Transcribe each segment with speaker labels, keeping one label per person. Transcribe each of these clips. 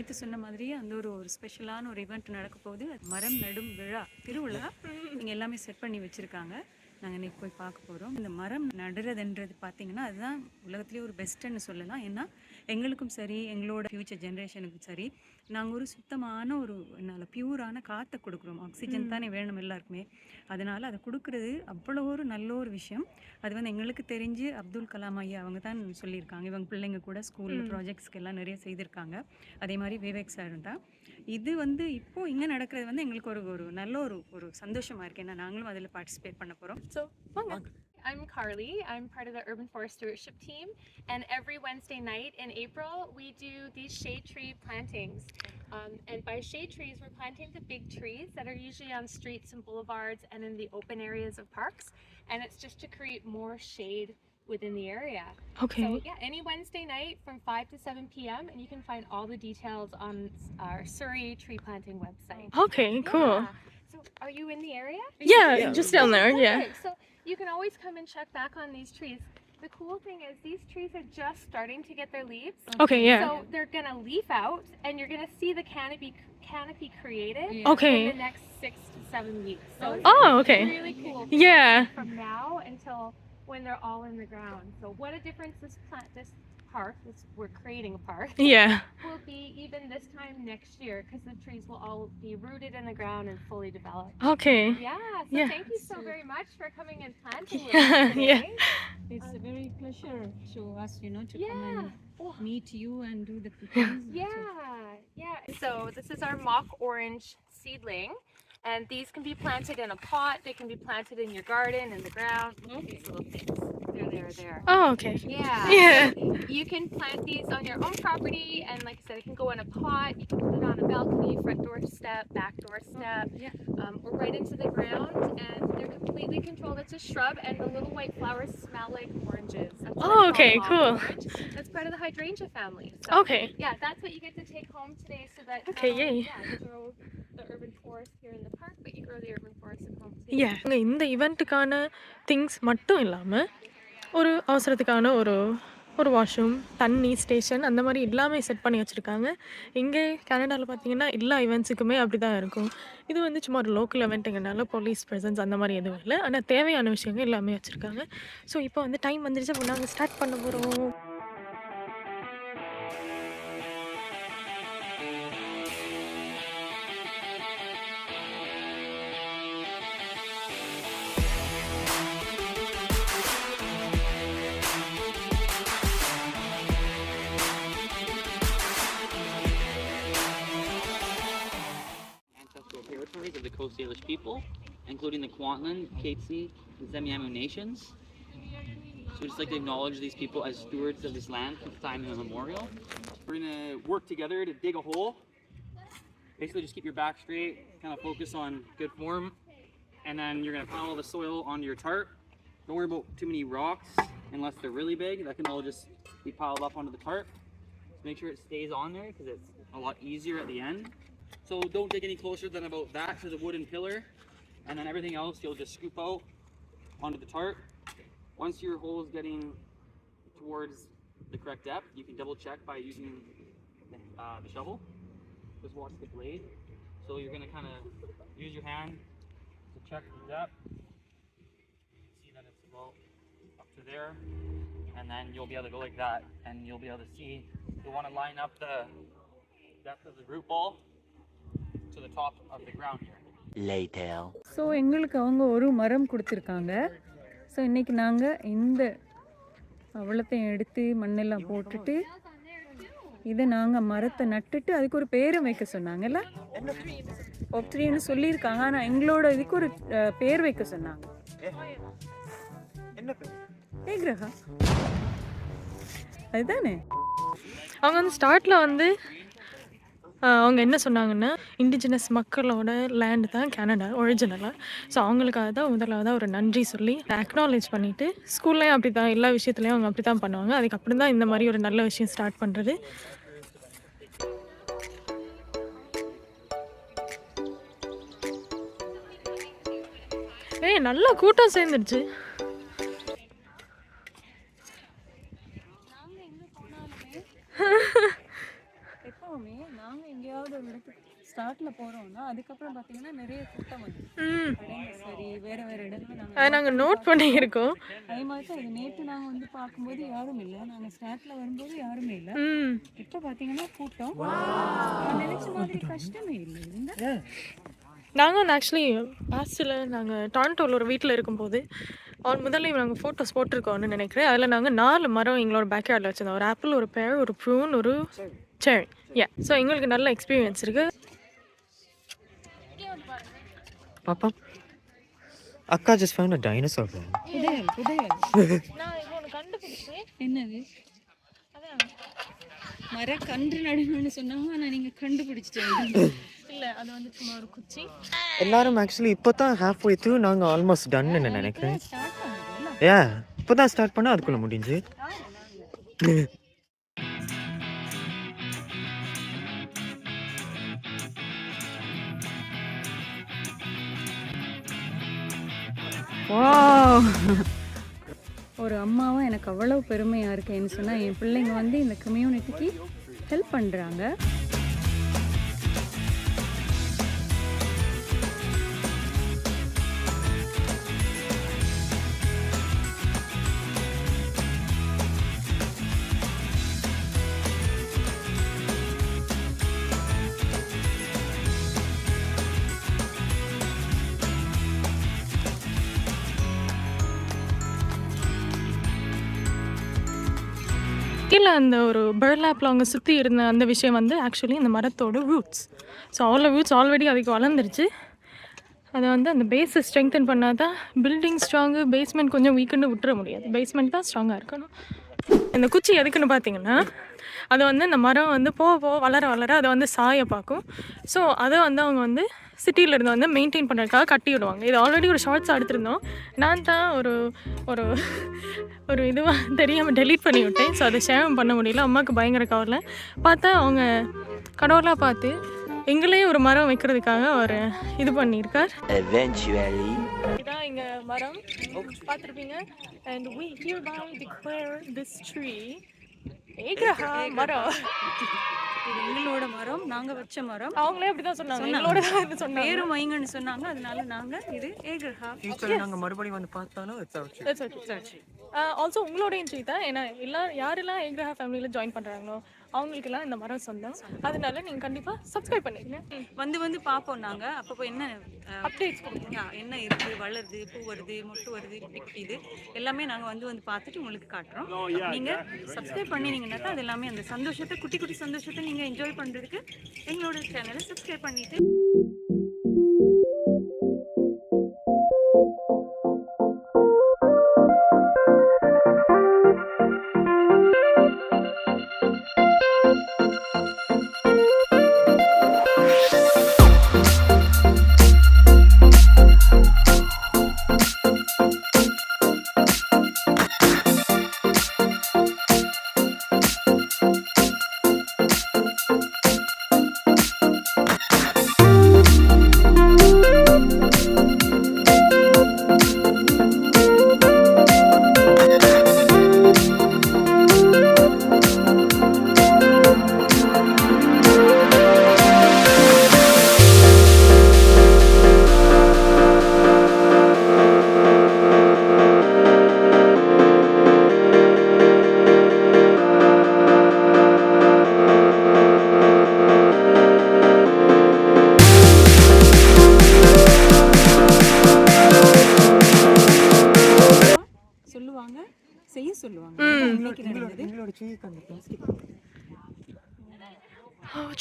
Speaker 1: நேற்று சொன்ன மாதிரியே அந்த ஒரு ஒரு ஸ்பெஷலான ஒரு இவெண்ட் நடக்க போகுது. அது மரம் நடும் விழா திருவிழா. நீங்கள் எல்லாமே செட் பண்ணி வச்சுருக்காங்க. நாங்கள் இன்றைக்கி போய் பார்க்க போகிறோம் இந்த மரம் நடுறதுன்றது பார்த்திங்கன்னா அதுதான் உலகத்துலேயே ஒரு பெஸ்ட்டுன்னு சொல்லலாம். ஏன்னா எங்களுக்கும் சரி எங்களோட ஃப்யூச்சர் ஜென்ரேஷனுக்கும் சரி நாங்கள் ஒரு சுத்தமான ஒரு என்னால் பியூரான காற்றை கொடுக்குறோம். ஆக்சிஜன் தானே வேணும் எல்லாருக்குமே. அதனால் அதை கொடுக்குறது அவ்வளோ ஒரு நல்ல ஒரு விஷயம். அது வந்து எங்களுக்கு தெரிஞ்சு அப்துல் கலாம் ஐயா அவங்க தான் சொல்லியிருக்காங்க. இவங்க பிள்ளைங்க கூட ஸ்கூல் ப்ராஜெக்ட்ஸ்க்கு எல்லாம் நிறைய செய்திருக்காங்க. அதே மாதிரி விவேக் சார் தான். இது வந்து இப்போ இங்கே நடக்கிறது வந்து எங்களுக்கு ஒரு ஒரு நல்ல ஒரு ஒரு சந்தோஷமா இருக்கு. ஏன்னா நாங்களும் அதில் பார்ட்டிசிபேட் பண்ண போகிறோம்
Speaker 2: So, வாங்க.
Speaker 3: I'm Carly. I'm part of the Urban Forest Stewardship team. And every Wednesday night in April, we do these shade tree plantings. Um, and by shade trees, we're planting the big trees that are usually on streets and boulevards and in the open areas of parks. And it's just to create more shade within the area.
Speaker 2: Okay.
Speaker 3: So, yeah, any Wednesday night from 5 to 7 p.m. And you can find all the details on our Surrey tree planting website.
Speaker 2: Okay, cool.
Speaker 3: Yeah. So, are you in the area?
Speaker 2: Yeah, just down there. Yeah.
Speaker 3: So you can always come and check back on these trees. The cool thing is these trees are just starting to get their leaves.
Speaker 2: Okay, yeah.
Speaker 3: So they're gonna leaf out, and you're gonna see the canopy canopy created
Speaker 2: Okay.
Speaker 3: in the next six to seven weeks. So it's
Speaker 2: Oh, okay.
Speaker 3: really cool.
Speaker 2: Yeah.
Speaker 3: From now until when they're all in the ground. So what a difference this plant, this park, this we're creating a park,
Speaker 2: Yeah.
Speaker 3: will be even this time next year because the trees will all be rooted in the ground and fully developed.
Speaker 2: Okay.
Speaker 3: Yeah, so
Speaker 2: Yeah.
Speaker 3: thank you so very much for coming and planting with
Speaker 2: Yeah,
Speaker 3: today.
Speaker 2: yeah.
Speaker 1: It's a very pleasure to us, you know, to
Speaker 3: Yeah.
Speaker 1: come and oh. meet you and do the cooking.
Speaker 3: Yeah, yeah. So this is our mock orange seedling. And these can be planted in a pot, they can be planted in your garden, in the ground. These little things There, there, there.
Speaker 2: Oh, okay.
Speaker 3: Yeah.
Speaker 2: Yeah.
Speaker 3: You can plant these on your own property, and like I said, it can go in a pot. You can put it on a balcony, front door step, back door step,
Speaker 1: Yeah.
Speaker 3: um, or right into the ground. And they're completely controlled. It's a shrub, and the little white flowers smell like oranges. That's why
Speaker 2: Oh,
Speaker 3: it's called
Speaker 2: okay,
Speaker 3: mock
Speaker 2: cool.
Speaker 3: orange. That's part of the hydrangea family. So,
Speaker 2: Okay.
Speaker 3: yeah, that's what you get to take home today, so that not
Speaker 2: Okay,
Speaker 3: only,
Speaker 2: yay.
Speaker 3: yeah, you grow the urban forest here in the park, but you grow the urban forest at home too.
Speaker 2: Yeah. அங்க இந்த இவெண்ட்டுக்கான things மட்டும் இல்லாமல் ஒரு அவசரத்துக்கான ஒரு ஒரு washroom தண்ணி station அந்த மாதிரி எல்லாமே செட் பண்ணி வச்சுருக்காங்க. இங்கே கனடாவில் பார்த்தீங்கன்னா எல்லா இவெண்ட்ஸுக்குமே அப்படி தான் இருக்கும். இது வந்து சும்மா ஒரு லோக்கல் இவெண்ட்டுங்கனால போலீஸ் ப்ரெசன்ஸ் அந்த மாதிரி எதுவும் இல்லை. ஆனால் தேவையான விஷயங்கள் எல்லாமே வச்சுருக்காங்க. ஸோ இப்போ வந்து டைம் வந்துருச்சு. அப்போ நாங்கள் ஸ்டார்ட் பண்ண போகிறோம்
Speaker 4: including the Kwantlen, Katzie, and Semiamu nations. So we'd just like to acknowledge these people as stewards of this land since time immemorial. We're gonna work together to dig a hole. Basically, just keep your back straight, kind of focus on good form, and then you're gonna pile the soil onto your tarp. Don't worry about too many rocks unless they're really big. That can all just be piled up onto the tarp. Make sure it stays on there because it's a lot easier at the end. So don't dig any closer than about that to the wooden pillar. And then everything else you'll just scoop out onto the tarp. Once your hole is getting towards the correct depth, you can double check by using the, uh, the shovel. Just watch the blade. So you're gonna kind of use your hand to check the depth. You can see that it's about up to there. And then you'll be able to go like that and you'll be able to see, you'll want to line up the depth of the root ball to the top of the ground here.
Speaker 5: Later.
Speaker 1: So எங்களுக்கு அவங்க ஒரு மரம் கொடுத்துருக்காங்க. So இன்னைக்கு நாங்கள் இந்த அவ்வளோத்தையும் எடுத்து மண்ணெல்லாம் போட்டுட்டு இதை நாங்கள் மரத்தை நட்டுட்டு அதுக்கு ஒரு பேரும் வைக்க சொன்னாங்கல்ல? ஒப்த்ரின்னு சொல்லியிருக்காங்க. ஆனால் எங்களோட இதுக்கு ஒரு பேர் வைக்க சொன்னாங்க. ஏ கிரகா. அதுதானே?
Speaker 2: அவங்க வந்து ஸ்டார்ட்டில் வந்து அவங்க என்ன சொன்னாங்கன்னா இண்டிஜினஸ் மக்களோட லேண்டு தான் கனடா ஒரிஜினலாக ஸோ அவங்களுக்காக தான் முதலாவதாக ஒரு நன்றி சொல்லி அக்னாலேஜ் பண்ணிவிட்டு ஸ்கூல்லையும் அப்படி தான் எல்லா விஷயத்துலையும் அவங்க அப்படி தான் பண்ணுவாங்க. அதுக்கப்புறம் தான் இந்த மாதிரி ஒரு நல்ல விஷயம் ஸ்டார்ட் பண்ணுறது ஏய் நல்லா கூட்டம் சேர்ந்துருச்சு
Speaker 1: ஸ்டார்ட்ல போறோம்னா அதுக்கப்புறம் பாத்தீங்கன்னா நிறைய கூட்டம் வந்து.
Speaker 2: ம்.
Speaker 1: கடைங்க சரி வேற வேற இடத்துல நாங்க
Speaker 2: அதை நாங்கள் நோட் பண்ணியிருக்கோம்.
Speaker 1: அதே மாதிரி தான் இது நேற்று நாங்க வந்து பார்க்கும்போது யாரும் இல்லை. நாங்க ஸ்டார்ட்ல வரும்போது யாருமே இல்லை.
Speaker 2: ம்.
Speaker 1: இப்போ பாத்தீங்கன்னா கூட்டம். நான் நினைச்ச மாதிரி கஷ்டமே இல்லை. இருந்தா
Speaker 2: நாங்கள் வந்து ஆக்சுவலி பாஸ்டில் நாங்கள் டாரண்டோவில் ஒரு வீட்டில் இருக்கும்போது அவன் முதல்ல நாங்கள் ஃபோட்டோஸ் போட்டிருக்கோம்னு நினைக்கிறேன். அதில் நாங்கள் நாலு மரம் எங்களோட பேக்யார்டில் வச்சுருந்தோம். ஒரு ஆப்பிள் ஒரு பேர் ஒரு ப்ரூன் ஒரு செரி யா ஸோ எங்களுக்கு நல்ல எக்ஸ்பீரியன்ஸ் இருக்குது
Speaker 5: Papa, Akka just found a dinosaur bone.
Speaker 1: புதையல் புதையல்
Speaker 2: நான் இப்போ ஒன்று கண்டுபிடிச்சேன்
Speaker 1: என்னது மரக்கன்று நடணும்னு சொன்னாங்க ஆனா நீங்க கண்டுபிடிச்சிட்டீங்க.
Speaker 2: இல்லை அது வந்து சும்மா ஒரு குச்சி.
Speaker 5: எல்லாரும் ஆக்சுவலி இப்போ தான் ஹாஃப் வே த்ரூ நாங்கள் ஆல்மோஸ்ட் டன்னு நினைக்கிறேன்
Speaker 1: ஸ்டார்ட் பண்ணதுல
Speaker 5: ஏ இப்போ தான் ஸ்டார்ட் பண்ணால் அதுக்குள்ளே முடிஞ்சு.
Speaker 1: ஒரு அம்மாவும் எனக்கு அவ்வளவு பெருமையாக இருக்கேன்னு சொன்னால் என் பிள்ளைங்க வந்து இந்த கம்யூனிட்டிக்கு ஹெல்ப் பண்ணுறாங்க
Speaker 2: அந்த ஒரு பேர்லாப்பில் அவங்க சுற்றி இருந்த அந்த விஷயம் வந்து ஆக்சுவலி இந்த மரத்தோட ரூட்ஸ் ஸோ அவ்வளோ ரூட்ஸ் ஆல்ரெடி அதுக்கு வளர்ந்துருச்சு. அதை வந்து அந்த பேஸை ஸ்ட்ரெங்தன் பண்ணால் தான் பில்டிங் ஸ்ட்ராங்கு பேஸ்மெண்ட் கொஞ்சம் வீக்குன்னு விட்டுற முடியாது. பேஸ்மெண்ட் தான் ஸ்ட்ராங்காக இருக்கணும். இந்த குச்சி எதுக்குன்னு பார்த்தீங்கன்னா அது வந்து இந்த மரம் வந்து போக போக வளர வளர அதை வந்து சாய பார்க்கும். ஸோ அதை வந்து அவங்க வந்து சிட்டியில இருந்து வந்து மெயின்டைன் பண்ணுறதுக்காக கட்டி விடுவாங்க. இது ஆல்ரெடி ஒரு ஷார்ட்ஸ் எடுத்திருந்தோம். நான் தான் ஒரு ஒரு ஒரு இதுவாக தெரியாமல் டெலீட் பண்ணி விட்டேன். ஸோ அதை ஷேர் பண்ண முடியல. அம்மாவுக்கு பயங்கர கவலை. பார்த்தா அவங்க கடவுளாக பார்த்து எங்களே ஒரு மரம் வைக்கிறதுக்காக அவர் இது பண்ணியிருக்கார். இதான் மரம். பார்த்துருப்பீங்க? அண்ட் ஏக்ரஹா மரம்.
Speaker 1: இது எங்களோட மரம் நாங்க வச்ச மரம்.
Speaker 2: அவங்களே அப்படிதான் சொன்னாங்க. எங்களோட தான் சொன்னாங்க.
Speaker 1: பேரும் வைங்கன்னு சொன்னாங்க. அதனால நாங்க இது ஏகர்ஹா.
Speaker 5: நாங்கள் மறுபடியும் வந்து பார்த்தாலும்
Speaker 2: ஆல்சோ உங்களோடையும் ட்ரீ தான். ஏன்னா எல்லா யாரெல்லாம் ஏக்ரஹா ஃபேமிலியில் ஜாயின் பண்ணுறாங்களோ அவங்களுக்கெல்லாம் இந்த மரம் சொந்தம். அதனால நீங்கள் கண்டிப்பாக சப்ஸ்கிரைப் பண்ணிடுங்க
Speaker 1: வந்து வந்து பார்ப்போம் நாங்க. அப்பப்போ என்ன
Speaker 2: அப்டேட்ஸ் கொடுங்க.
Speaker 1: ஆ, என்ன இருக்கு வளருது பூ வருது மொட்டு வருது பிக்குது எல்லாமே நாங்க வந்து வந்து பார்த்துட்டு உங்களுக்கு காட்டுறோம். நீங்க சப்ஸ்கிரைப் பண்ணினீங்கன்னா தான் அது எல்லாமே அந்த சந்தோஷத்தை குட்டி குட்டி சந்தோஷத்தை நீங்க என்ஜாய் பண்றதுக்கு எங்களோட சேனலை சப்ஸ்கிரைப் பண்ணிட்டு இதுதான் இன்னைக்கு நடந்தது
Speaker 5: எங்களோட ட்ரீக்கு அந்த plastic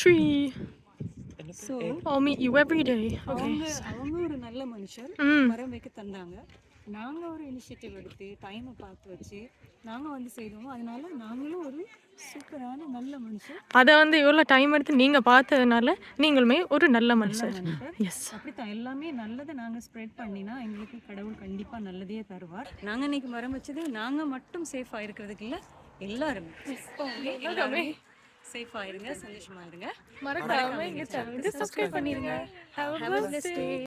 Speaker 2: tree
Speaker 1: so
Speaker 2: I'll meet you every day. Okay.
Speaker 1: அவங்க அவங்க ஒரு நல்ல மனுஷர்
Speaker 2: ம்
Speaker 1: மரம் வைக்க தந்தாங்க நாங்க ஒரு இனிஷியேட்டிவ் எடுத்து டைமை பார்த்து வச்சு நாங்க வந்து செய்தோம் அதனால நாங்களும் ஒரு சூப்பரான நல்ல மனுஷர்
Speaker 2: அதை வந்து எவ்வளோ டைம் எடுத்து நீங்கள் பார்த்ததுனால நீங்களுமே ஒரு நல்ல மனுஷர்.
Speaker 1: மனுஷர்.
Speaker 2: எஸ்
Speaker 1: அப்படித்தான். எல்லாமே நல்லதை நாங்க ஸ்ப்ரெட் பண்ணினா எங்களுக்கு கடவுள் கண்டிப்பா நல்லதே தருவார். நாங்க இன்னைக்கு மரம் வச்சது நாங்க மட்டும் சேஃபா இருக்கிறதுக்கு இல்ல எல்லாருமே. எல்லாருமே. சேஃபா இருங்க சந்தோஷமா இருங்க.
Speaker 2: மறக்காம எங்கள் சேனலுக்கு சப்ஸ்கிரைப் பண்ணிடுங்க ஹாவ் அ